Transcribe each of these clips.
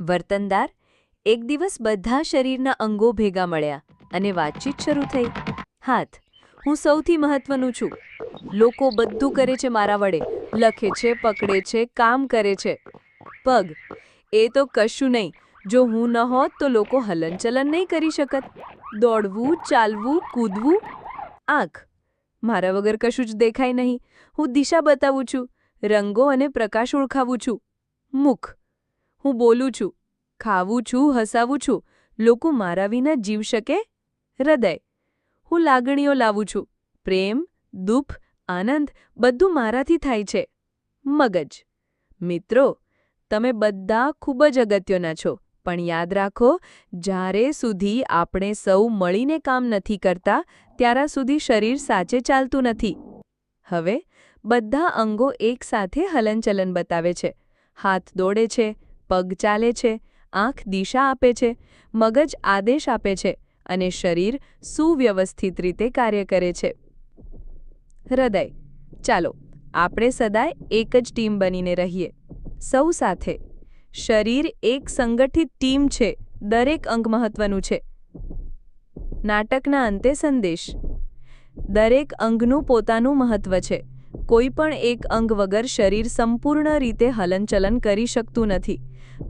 વર્તનદાર, એક દિવસ બધા શરીરના અંગો ભેગા મળ્યા અને વાતચીત શરૂ થઈ. હાથ, હું સૌથી મહત્વનું છું. લોકો બધું કરે છે મારા વડે, લખે છે, પકડે છે, કામ કરે છે. પગ, એ તો કશું નહીં. જો હું ન હોત તો લોકો હલનચલન નહીં કરી શકત. દોડવું, ચાલવું, કૂદવું. આંખ, મારા વગર કશું જ દેખાય નહીં. હું દિશા બતાવું છું, રંગો અને પ્રકાશ ઓળખાવું છું. મુખ હું બોલું છું, ખાવું છું, હસાવું છું, લોકો મારા વિના જીવ શકે? હૃદય. હું લાગણીઓ લાવું છું, પ્રેમ, દુઃખ, આનંદ બધું મારાથી થાય છે. મગજ. મિત્રો, તમે બધા ખૂબ જ અગત્યના છો, પણ યાદ રાખો, જ્યારે સુધી આપણે સૌ મળીને કામ નથી કરતા, ત્યારા સુધી શરીર સાચે ચાલતું નથી. હવે, બધા અંગો એકસાથે હલનચલન બતાવે છે. હાથ દોડે છે પગ ચાલે છે, આંખ દિશા આપે છે, મગજ આદેશ આપે છે અને શરીર સુવ્યવસ્થિત રીતે કાર્ય કરે છે. હૃદય. ચાલો, આપણે સદાય એક જ ટીમ બનીને રહીએ. સૌ સાથે. શરીર એક સંગઠિત ટીમ છે, દરેક અંગ મહત્વનું છે. નાટકના અંતે સંદેશ. દરેક અંગનું પોતાનું મહત્વ છે. કોઈ પણ એક અંગ વગર શરીર સંપૂર્ણ રીતે હલનચલન કરી શકતું નથી.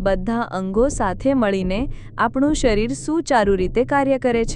બધા અંગો સાથે મળીને આપણું શરીર સુચારુ રીતે કાર્ય કરે છે.